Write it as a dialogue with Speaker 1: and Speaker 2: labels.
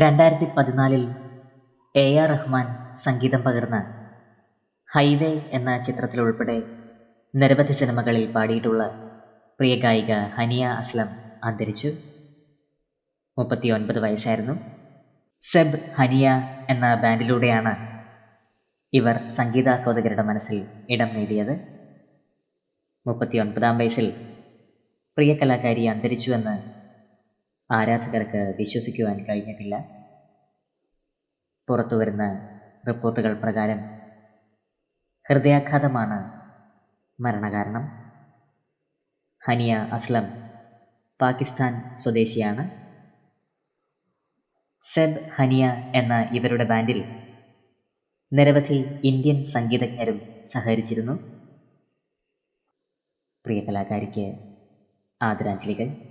Speaker 1: രണ്ടായിരത്തി പതിനാലിൽ A R Rahman സംഗീതം പകർന്ന ഹൈവേ എന്ന ചിത്രത്തിലുൾപ്പെടെ നിരവധി സിനിമകളിൽ പാടിയിട്ടുള്ള പ്രിയ ഗായിക ഹനിയ അസ്ലം അന്തരിച്ചു. മുപ്പത്തി ഒൻപത് വയസ്സായിരുന്നു. സെബ് ഹനിയ എന്ന ബാൻഡിലൂടെയാണ് ഇവർ സംഗീതാസ്വാദകരുടെ മനസ്സിൽ ഇടം നേടിയത്. മുപ്പത്തി ഒൻപതാം വയസ്സിൽ പ്രിയ കലാകാരി അന്തരിച്ചുവെന്ന് ആരാധകർക്ക് വിശ്വസിക്കുവാൻ കഴിഞ്ഞിട്ടില്ല. പുറത്തുവരുന്ന റിപ്പോർട്ടുകൾ പ്രകാരം ഹൃദയാഘാതമാണ് മരണകാരണം. ഹനിയ അസ്ലം പാകിസ്ഥാൻ സ്വദേശിയാണ്. സെബ് ഹനിയ എന്ന ഇവരുടെ ബാൻഡിൽ നിരവധി ഇന്ത്യൻ സംഗീതജ്ഞരും സഹകരിച്ചിരുന്നു. പ്രിയ കലാകാരിക്ക് ആദരാഞ്ജലികൾ.